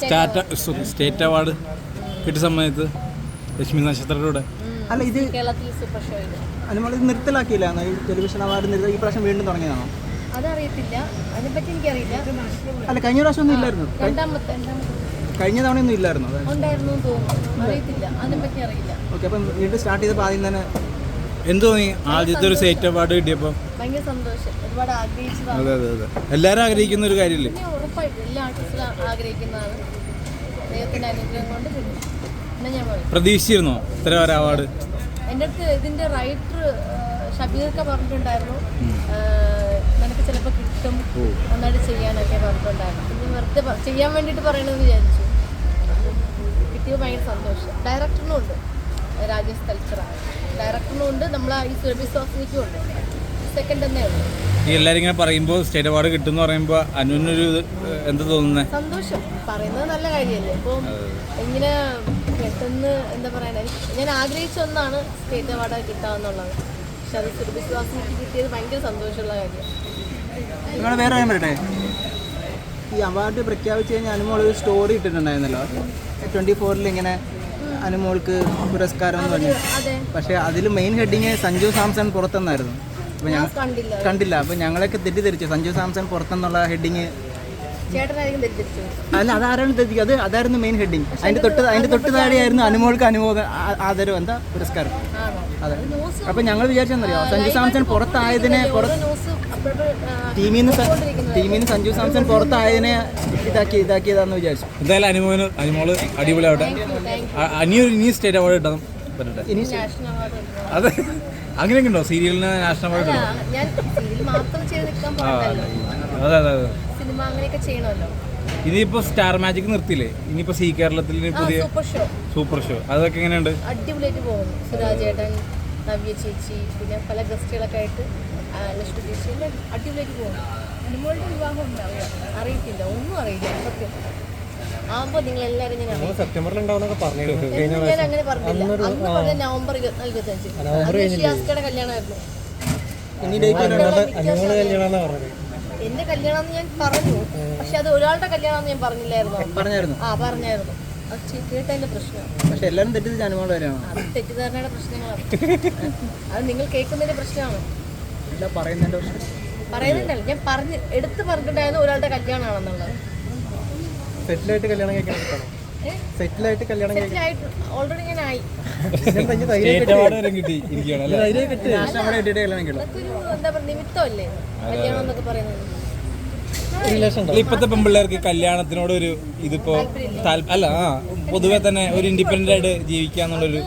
Stat sorry state award കിട്ടിയ സമയത്ത് ലക്ഷ്മി നക്ഷത്രയുടെ അല്ല ഇത് കേരളത്തിൽ ഇത്. നിർത്തലാക്കിയില്ല. ഈ ടെലിവിഷൻ അവാർഡ് ഈ പ്രാവശ്യം വീണ്ടും തുടങ്ങിയതാണോ? അതറിയത്തില്ല. അതിനെപ്പറ്റി എനിക്കറിയില്ല. അല്ല കഴിഞ്ഞ പ്രാവശ്യം ഒന്നും ഇല്ലായിരുന്നു. കഴിഞ്ഞ തവണ ഒന്നും കഴിഞ്ഞ തവണയൊന്നും ഇല്ലായിരുന്നു ഉണ്ടായിരുന്നു എന്ന് തോന്നുന്നു. അറിയത്തില്ല. അതിനെപ്പറ്റി അറിയില്ല. ഓക്കെ അപ്പം വീണ്ടും സ്റ്റാർട്ട് ചെയ്തപ്പോൾ ആദ്യം തന്നെ എന്ത് തോന്നി? ആദ്യത്തെ ഒരു സ്റ്റേറ്റ് അവാർഡ് കിട്ടിയപ്പോൾ? ഭയങ്കര സന്തോഷം. ഒരുപാട് ആഗ്രഹിച്ചതാണ്. അതെ അതെ അതെ. എല്ലാവരും ആഗ്രഹിക്കുന്ന ഒരു കാര്യമില്ലേ? ഉറപ്പായിട്ടും എല്ലാ ആർട്ടിസ്റ്റും ആഗ്രഹിക്കുന്നതാണ്. ദൈവത്തിന്റെ അനുഗ്രഹം കൊണ്ട് കിട്ടും പിന്നെ ഞാൻ പറയും പ്രതീക്ഷിച്ചിരുന്നോ? ഇത്ര ഒരു അവാർഡ് എന്റെ അടുത്ത് ഇതിന്റെ റൈറ്റർ ഷബീർക്ക പറഞ്ഞിട്ടുണ്ടായിരുന്നു. നിനക്ക് ചിലപ്പോൾ കിട്ടും നന്നായിട്ട് ചെയ്യാനൊക്കെ പറഞ്ഞിട്ടുണ്ടായിരുന്നു. പിന്നെ വെറുതെ ചെയ്യാൻ വേണ്ടിയിട്ട് പറയണമെന്ന് വിചാരിച്ചു. കിട്ടിയത് ഭയങ്കര സന്തോഷം. ഡയറക്ടറിനും ഉണ്ട്. രാജേഷ് കൾച്ചറ ഡയറക്ടറിനും ഉണ്ട്. നമ്മൾ ഈ സുരഭി ഓഫീസിനും ഉണ്ട്. സെക്കൻഡ് ഉള്ളൂ. ഈ എല്ലാരും ഇങ്ങനെ പറയുമ്പോൾ സ്റ്റേറ്റ് അവാർഡ് കിട്ടും എന്ന് പറയുമ്പോൾ അനുവിനൊരു എന്ത് തോന്നുന്നത് സന്തോഷം. പറയുന്നത് നല്ല കാര്യമല്ലേ? ഇപ്പം ഇങ്ങനെ പെട്ടെന്ന് എന്താ പറയണേ ഞാൻ ആഗ്രഹിച്ച ഒന്നാണ് സ്റ്റേറ്റ് അവാർഡ് കിട്ടാന്നുള്ളത് പക്ഷെ അത് സുരവിശ്വാസം കിട്ടിയത് ഭയങ്കര സന്തോഷമുള്ള കാര്യമാണ് നിങ്ങൾ വേറെ കാര്യം പറയട്ടെ? ഈ അവാർഡ് പ്രഖ്യാപിച്ച് കഴിഞ്ഞാൽ അനുമോൾ ഒരു സ്റ്റോറി ഇട്ടിട്ടുണ്ടായിരുന്നല്ലോ. ട്വന്റി ഫോറിൽ ഇങ്ങനെ അനുമോൾക്ക് പുരസ്കാരം എന്ന് പറഞ്ഞു. അതെ. പക്ഷേ അതിൽ മെയിൻ ഹെഡിങ് സഞ്ജു സാംസൺ പുറത്തെന്നായിരുന്നു അപ്പോൾ ഞാൻ കണ്ടില്ല. കണ്ടില്ല. അപ്പോൾ ഞങ്ങളൊക്കെ തെറ്റിദ്ധരിച്ചു. സഞ്ജു സാംസൺ പുറത്തെന്നുള്ള ഹെഡിങ്. അല്ല അതാരാണ് തെറ്റിക്കുക അത് അതായിരുന്നു മെയിൻ ഹെഡിങ് അതിന്റെ തൊട്ട് അതിന്റെ തൊട്ട് താഴെയായിരുന്നു അനുമോൾക്ക് അനുമോദ ആദരവ്. എന്താ പുരസ്കാരം? അതെ. അപ്പൊ ഞങ്ങൾ വിചാരിച്ചെന്നറിയോ സഞ്ജു സാംസൺ പുറത്തായതിനെ ടീമിന്ന് ടീമിന്ന് അപ്പോഴും ടീമിൽ നിന്ന് ടീമിൽ നിന്ന് സഞ്ജു സാംസൺ പുറത്തായതിനെ ഇതാക്കി ഇതാക്കിയതാന്ന് വിചാരിച്ചു. എന്തായാലും അനുമോന് അനുമോൾ അടിപൊളിയാവട്ടെ. ഇനിയൊരു ഇനി സ്റ്റേറ്റ് അവാർഡ് കിട്ടാൻ പറ്റട്ടെ. ഇനി നാഷണൽ അവാർഡ് അതെ. അങ്ങനെയൊക്കെ ഉണ്ടോ? സീരിയലിന് നാഷണൽ അവാർഡ് അതെ അതെ അതെ. സിനിമ അങ്ങനെയൊക്കെ ചെയ്യണമല്ലോ. ഇനിയിപ്പോ സ്റ്റാർ മാജിക് നിർത്തിയില്ലേ? ഇനിയിപ്പോ സി കേരളത്തിൽ പുതിയ സൂപ്പർ ഷോ. Super show. അതൊക്കെ എങ്ങനെയുണ്ട്? അടിപൊളിയായിട്ട് പോകുന്നു. സുരാജേട്ടൻ നവ്യ ചേച്ചി പിന്നെ പല ഗസ്റ്റുകളൊക്കെ ആയിട്ട് ആ, ലക്ഷ്മി ചേച്ചി അടിപൊളിയായിട്ട് പോകുന്നു. അനുമോളുടെ വിവാഹം ഉണ്ടാവുക അറിയത്തില്ല. ഒന്നും അറിയില്ല. സത്യം. ആകുമ്പോൾ നിങ്ങൾ എല്ലാവരും ഞാൻ സെപ്റ്റംബറിൽ ഞാൻ അങ്ങനെ പറഞ്ഞില്ല. അന്ന് പറഞ്ഞ നവംബർ ഇരുപത്തിനാല് ഇരുപത്തഞ്ച് ഷിയാസ്കയുടെ കല്യാണമായിരുന്നു. എന്റെ കല്യാണം ഞാൻ പറഞ്ഞു. പക്ഷെ അത് ഒരാളുടെ കല്യാണം ഞാൻ പറഞ്ഞില്ലായിരുന്നു. പറഞ്ഞായിരുന്നു. ആ പറഞ്ഞായിരുന്നു. അത് കേട്ടതിന്റെ പ്രശ്നമാണ് പക്ഷെ എല്ലാവരും തെറ്റിദ്ധരിച്ച അത് തെറ്റിദ്ധാരണയുടെ പ്രശ്നങ്ങളാണ്. അത് നിങ്ങൾ കേൾക്കുന്നതിന്റെ പ്രശ്നമാണ്. പറയുന്നുണ്ടല്ലോ ഞാൻ പറഞ്ഞ് എടുത്ത് പറഞ്ഞിട്ടുണ്ടായിരുന്നു ഒരാളുടെ കല്യാണമാണെന്നുള്ളത്. സെറ്റിലായിട്ട് കല്യാണം കഴിക്കാൻ ഇഷ്ടമാണോ സെറ്റിലായിട്ട് കല്യാണം സെറ്റിലായിട്ട് ഓൾറെഡി ഞാൻ ആയി. ഇപ്പത്തെ പെൺപിള്ളേർക്ക് കല്യാണത്തിനോട് ഒരു ഇതിപ്പോ അല്ല ആ പൊതുവെ തന്നെ ഒരു ഇൻഡിപെൻഡന്റ് ആയിട്ട് ജീവിക്കാന്നുള്ളൊരു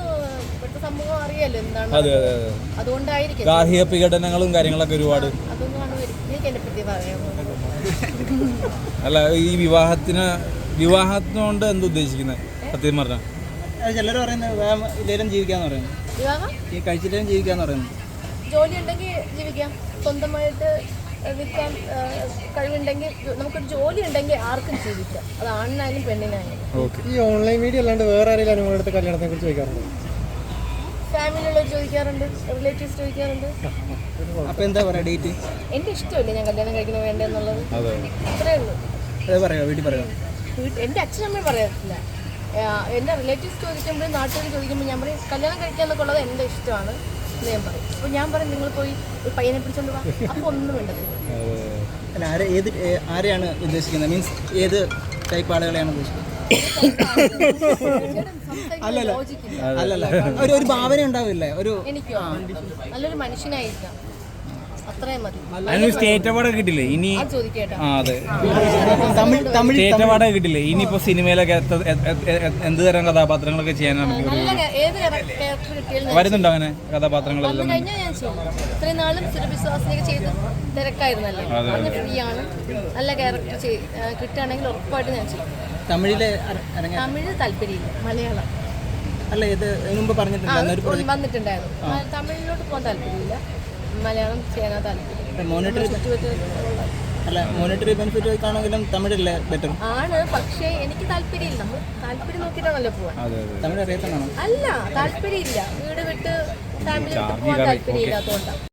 അതെ അതെ അതെ അതുകൊണ്ടായിരിക്കും. ഗാർഹിക പ്രകടനങ്ങളും കാര്യങ്ങളൊക്കെ ഒരുപാട്. അതൊന്നുമാണ് എനിക്ക് എന്നെ പറ്റി പറയാനുള്ളത് അല്ല ഈ വിവാഹത്തിന് വിവാഹത്തിനോണ്ട് എന്താ ഉദ്ദേശിക്കുന്നത് സത്യം പറഞ്ഞാൽ ചിലർ പറയുന്നത് വേഗം ഇല്ലേലും ജീവിക്കാന്ന് പറയുന്നത് വിവാഹം? ഈ കഴിച്ചില്ലേലും ജീവിക്കാന്ന് പറയുന്നത് ജോലി ഉണ്ടെങ്കിൽ ജീവിക്കാം. സ്വന്തമായിട്ട് വിൽക്കാൻ കഴിവുണ്ടെങ്കിൽ നമുക്കൊരു ജോലി ഉണ്ടെങ്കിൽ ആർക്കും ജീവിക്കാം. അത് ആണിനായാലും പെണ്ണിനായാലും. ഓക്കെ. ഈ ഓൺലൈൻ മീഡിയ അല്ലാണ്ട് വേറെ ആരെങ്കിലും അനുഭവം എടുത്ത് കല്യാണത്തെ കുറിച്ച് ചോദിക്കാറുണ്ടോ? ഫാമിലിയുള്ളവർ ചോദിക്കാറുണ്ട് റിലേറ്റീവ്സ് ചോദിക്കാറുണ്ട്. അപ്പൊ എന്താ പറയാ ഡേറ്റ് ഇഷ്ടമല്ലേ ഞാൻ കല്യാണം കഴിക്കണോ വേണ്ട എന്നുള്ളത് അതെ. അത്രേ ഉള്ളൂ. അത് പറയാ വീട്ടിൽ പറയാം. എന്റെ അച്ഛനമ്മയും പറയത്തില്ല ആ, എന്റെ റിലേറ്റീവ്സ് ചോദിക്കുമ്പോൾ നാട്ടുകാർ ചോദിക്കുമ്പോൾ ഞാൻ പറയും കല്യാണം കഴിക്കുക എന്നൊക്കെ ഉള്ളത് എന്റെ ഇഷ്ടമാണ് എന്ന് ഞാൻ പറയും. അപ്പോൾ ഞാൻ പറയും നിങ്ങൾ പോയി ഒരു പയ്യനെ പിടിച്ചോണ്ട് പോവാ അപ്പോൾ ഒന്നും വേണ്ടത് അല്ല ആരെ ഏത് ആരെയാണ് ഉദ്ദേശിക്കുന്നത്? മീൻസ് ഏത് ടൈപ്പ് ആളുകളെയാണ് ഉദ്ദേശിക്കുന്നത്? അല്ലല്ല. അല്ലല്ല. ഒരു ഒരു ഭാവന ഉണ്ടാവില്ലേ? ഒരു നല്ലൊരു മനുഷ്യനായിരിക്കാം. അത്രയും മതി. അതിന് സ്റ്റേറ്റ് അവാർഡ് കിട്ടില്ലേ? ഇനി അത് ചോദിക്കേട്ടാ. ആ അതെ. തമിഴ് തമിഴ് സ്റ്റേറ്റ് അവാർഡ് കിട്ടില്ലേ? ഇനിയിപ്പോ സിനിമയിലൊക്കെ എത്ത- എ- എ- എ- എന്ത് തരം കഥാപാത്രങ്ങളൊക്കെ ചെയ്യാനാണ് നല്ല ക- ഏത് ക്യാരക്ടർ കിട്ടിയാലും വരുന്നുണ്ടോ അങ്ങനെ കഥാപാത്രങ്ങളെല്ലാം? കഴിഞ്ഞാൽ ഞാൻ ചെയ്യും. ഇത്രയും നാളും ചെയ്ത് തിരക്കായിരുന്നല്ലേ? ഫ്രീ ആണ്. നല്ല ക്യാരക്ടർ കിട്ടുകയാണെങ്കിൽ ഉറപ്പായിട്ട് ഞാൻ ചെയ്യും. തമിഴിലെ അര- അരങ്ങ തമിഴ് താല്പര്യമില്ല. മലയാളം. അല്ല ഇത് ഇതിനു മുമ്പ് ആ, പറഞ്ഞിട്ടുണ്ടായിരുന്നു ഒരു വന്നിട്ടുണ്ടായിരുന്നു. മ- തമിഴിലോട്ട് പോകാൻ താല്പര്യമില്ല. മലയാളം ചെയ്യാനാ താല്പര്യം. മോണിറ്ററി ചുറ്റുപറ്റുള്ള അല്ല മോണിറ്ററി ബെനിഫിറ്റ് വെക്കാണെങ്കിലും തമിഴല്ലേ ബെറ്റർ ആണ് പക്ഷേ എനിക്ക് താല്പര്യമില്ല. നമ്മൾ താല്പര്യം നോക്കിയിട്ടാണല്ലോ പോവാൻ അതെ അതെ. തമിഴ് അറിയത്തണോ അല്ല താല്പര്യമില്ല. വീട് വിട്ട് ഫാമിലി വിട്ട് പോകാൻ താല്പര്യമില്ലാത്തതുകൊണ്ടാണ്